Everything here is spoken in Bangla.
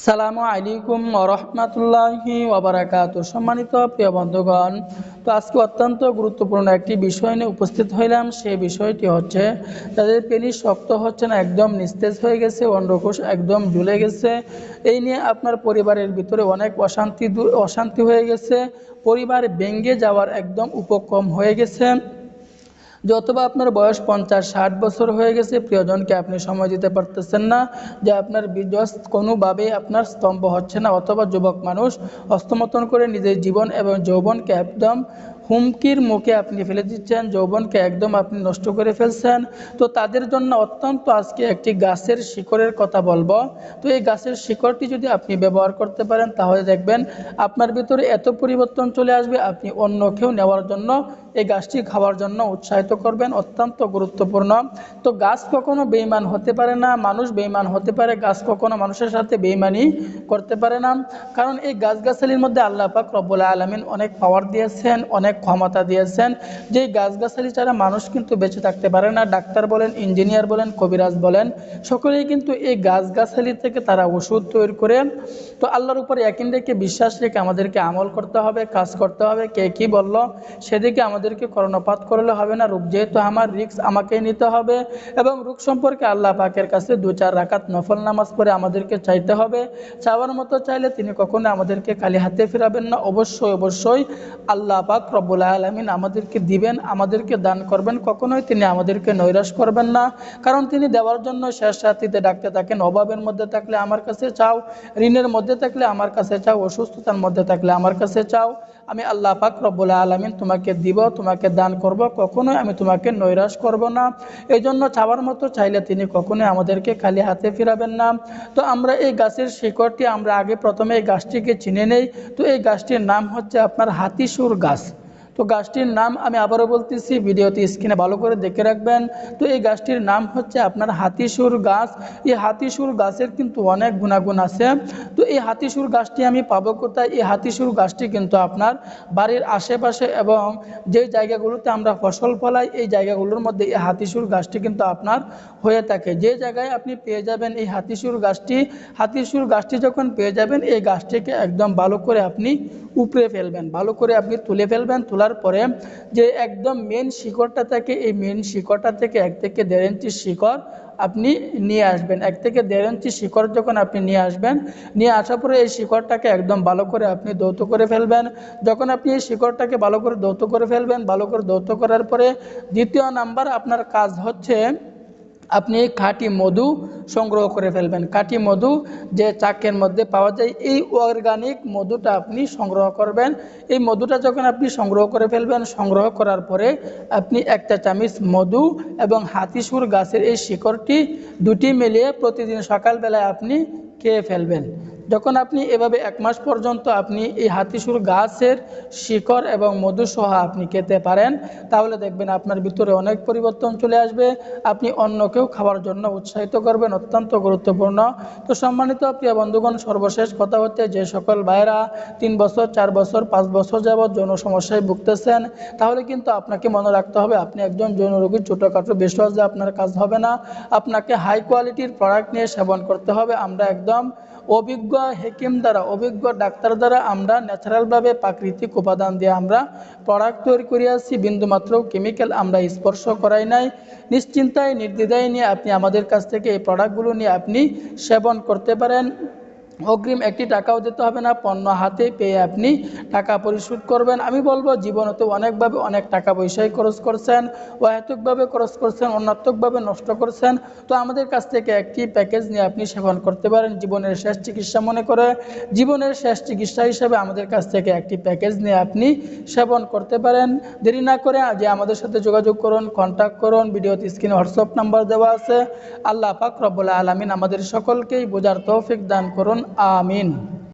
আসসালামু আলাইকুম রহমতুল্লাহি ওবরাকাত সম্মানিত প্রিয় বন্ধুগণ, তো আজকে অত্যন্ত গুরুত্বপূর্ণ একটি বিষয় নিয়ে উপস্থিত হইলাম। সেই বিষয়টি হচ্ছে, তাদের পেনিস শক্ত হচ্ছে না, একদম নিস্তেজ হয়ে গেছে, অন্ডকোষ একদম ঝুলে গেছে। এই নিয়ে আপনার পরিবারের ভিতরে অনেক অশান্তি অশান্তি হয়ে গেছে। পরিবার ভেঙ্গে যাওয়ার একদম উপক্রম হয়ে গেছে। যে অথবা আপনার বয়স পঞ্চাশ, ষাট বছর হয়ে গেছে, প্রিয়জনকে আপনি সময় দিতে পারতেছেন না, যে আপনার বীর্যস কোনোভাবে আপনার স্তম্ভ হচ্ছে না, অথবা যুবক মানুষ হস্তমতন করে নিজের জীবন এবং যৌবনকে একদম হুমকির মুখে আপনি ফেলে দিচ্ছেন, যৌবনকে একদম আপনি নষ্ট করে ফেলছেন। তো তাদের জন্য অত্যন্ত আজকে একটি গাছের শিকড়ের কথা বলব। তো এই গাছের শিকড়টি যদি আপনি ব্যবহার করতে পারেন, তাহলে দেখবেন আপনার ভিতরে এত পরিবর্তন চলে আসবে, আপনি অন্য কেউ নেওয়ার জন্য এই গাছটি খাওয়ার জন্য উৎসাহিত করবেন, অত্যন্ত গুরুত্বপূর্ণ। তো গাছ কখনো বেইমান হতে পারে না, মানুষ বেইমান হতে পারে, গাছ কখনো মানুষের সাথে বেইমানি করতে পারে না। কারণ এই গাছগাছালির মধ্যে আল্লাহ পাক রব্বুল আলমিন অনেক পাওয়ার দিয়েছেন, অনেক ক্ষমতা দিয়েছেন। যে গাছগাছালি ছাড়া মানুষ কিন্তু বেঁচে থাকতে পারে না, ডাক্তার বলেন, ইঞ্জিনিয়ার বলেন, কবিরাজ বলেন, সকলেই কিন্তু এই গাছগাছালি থেকে তারা ওষুধ তৈরি করে। তো আল্লাহর উপরে একিন রেখে বিশ্বাস রেখে আমাদেরকে আমল করতে হবে, কাজ করতে হবে, কে কি বলল? সেদিকে আমাদেরকে কর্ণপাত করলে হবে না। রূপ যেহেতু আমার রিক্স আমাকে নিতে হবে এবং রূপ সম্পর্কে আল্লাহ পাকের কাছে দু চার রাকাত নফল নামাজ পড়ে আমাদেরকে চাইতে হবে। চাওয়ার মতো চাইলে তিনি কখনো আমাদেরকে খালি হাতে ফেরাবেন না। অবশ্যই অবশ্যই আল্লাহ পাক রব্বুল আলমিন আমাদেরকে দিবেন, আমাদেরকে দান করবেন। কখনোই তিনি আমাদেরকে নৈরাশ করবেন না। কারণ তিনি দেওয়ার জন্য শেষ সাথীতে ডাকতে থাকেন, অভাবের মধ্যে থাকলে আমার কাছে চাও, ঋণের মধ্যে থাকলে আমার কাছে চাও, অসুস্থতার মধ্যে থাকলে আমার কাছে চাও। আমি আল্লাহ পাক রব্বুল আলমিন তোমাকে দিব, তোমাকে দান করব, কখনোই আমি তোমাকে নৈরাশ করব না। এই জন্য চাওয়ার মতো চাইলে তিনি কখনোই আমাদেরকে খালি হাতে ফিরাবেন না। তো আমরা এই গাছের শিকড়টি আমরা আগে প্রথমে এই গাছটিকে চিনে নেই। তো এই গাছটির নাম হচ্ছে আপনার হাতিসুর গাছ। তো গাছটির নাম আমি আবারও বলতেছি ভিডিওতে স্ক্রিনে ভালো করে দেখে রাখবেন। তো এই গাছটির নাম হচ্ছে আপনার হাতিসুর গাছ। এই হাতিসুর গাছের কিন্তু অনেক গুণাগুণ আছে। তো এই হাতিসুর গাছটি আমি পাবো কোথায়? এই হাতিসুর গাছটি কিন্তু আপনার বাড়ির আশেপাশে এবং যে জায়গাগুলোতে আমরা ফসল ফলাই, এই জায়গাগুলোর মধ্যে এই হাতিসুর গাছটি কিন্তু আপনার হয়ে থাকে। যে জায়গায় আপনি পেয়ে যাবেন এই হাতিসুর গাছটি হাতিসুর গাছটি যখন পেয়ে যাবেন, এই গাছটিকে একদম ভালো করে আপনি উপড়ে ফেলবেন, ভালো করে আপনি তুলে ফেলবেন তোলার পরে যে একদম মেন শিকড়টা থাকে, এই মেন শিকড়টা থেকে এক থেকে দেড় ইঞ্চি শিকড় আপনি নিয়ে আসবেন। এক থেকে দেড় ইঞ্চি শিকড় যখন আপনি নিয়ে আসবেন, নিয়ে আসার পরে এই শিকড়টাকে একদম ভালো করে আপনি দৌত করে ফেলবেন। যখন আপনি এই শিকড়টাকে ভালো করে দৌত করে ফেলবেন, ভালো করে দৌত করার পরে দ্বিতীয় নাম্বার আপনার কাজ হচ্ছে আপনি খাঁটি মধু সংগ্রহ করে ফেলবেন। খাঁটি মধু যে চাকের মধ্যে পাওয়া যায়, এই অর্গানিক মধুটা আপনি সংগ্রহ করবেন। এই মধুটা যখন আপনি সংগ্রহ করে ফেলবেন, সংগ্রহ করার পরে আপনি একটা চামিচ মধু এবং হাতিসুর গাছের এই শিকড়টি দুটি মিলিয়ে প্রতিদিন সকালবেলায় আপনি খেয়ে ফেলবেন। যখন আপনি এভাবে এক মাস পর্যন্ত আপনি এই হাতিসুর গাছের শিকড় এবং মধুসহ আপনি খেতে পারেন, তাহলে দেখবেন আপনার ভিতরে অনেক পরিবর্তন চলে আসবে। আপনি অন্যকেও খাওয়ার জন্য উৎসাহিত করবেন, অত্যন্ত গুরুত্বপূর্ণ। তো সম্মানিত প্রিয় বন্ধুগণ, সর্বশেষ কথা হচ্ছে যে সকল ভাইরা তিন বছর, চার বছর, পাঁচ বছর যাবৎ যৌন সমস্যায় ভুগতেছেন, তাহলে কিন্তু আপনাকে মনে রাখতে হবে, আপনি একজন যৌন রোগীর ছোটোখাটো বিশ্বাসে আপনার কাজ হবে না। আপনাকে হাই কোয়ালিটির প্রোডাক্ট নিয়ে সেবন করতে হবে। আমরা একদম অভিজ্ঞ হেকিম দ্বারা, অভিজ্ঞ ডাক্তার দ্বারা আমরা ন্যাচারালভাবে প্রাকৃতিক উপাদান দিয়ে আমরা প্রোডাক্ট তৈরি করে আসছি। বিন্দুমাত্র কেমিক্যাল আমরা স্পর্শ করাই নাই। নিশ্চিন্তায়, নির্দ্বিধায় নিয়ে আপনি আমাদের কাছ থেকে এই প্রোডাক্টগুলো নিয়ে আপনি সেবন করতে পারেন। অগ্রিম একটি টাকাও দিতে হবে না, পণ্য হাতে পেয়ে আপনি টাকা পরিশোধ করবেন। আমি বলব, জীবনতে অনেকভাবে অনেক টাকা পয়সাই খরচ করছেন, অহেতুকভাবে খরচ করছেন অন্যাত্মকভাবে নষ্ট করছেন। তো আমাদের কাছ থেকে একটি প্যাকেজ নিয়ে আপনি সেবন করতে পারেন, জীবনের শেষ চিকিৎসা মনে করে। জীবনের শেষ চিকিৎসা হিসাবে আমাদের কাছ থেকে একটি প্যাকেজ নিয়ে আপনি সেবন করতে পারেন। দেরি না করে যে আমাদের সাথে যোগাযোগ করুন কন্ট্যাক্ট করুন, ভিডিওতে স্ক্রিনে হোয়াটসঅ্যাপ নাম্বার দেওয়া আছে। আল্লাহ পাক রব্বুল আলমিন আমাদের সকলকেই বোঝার তৌফিক দান করুন। amin.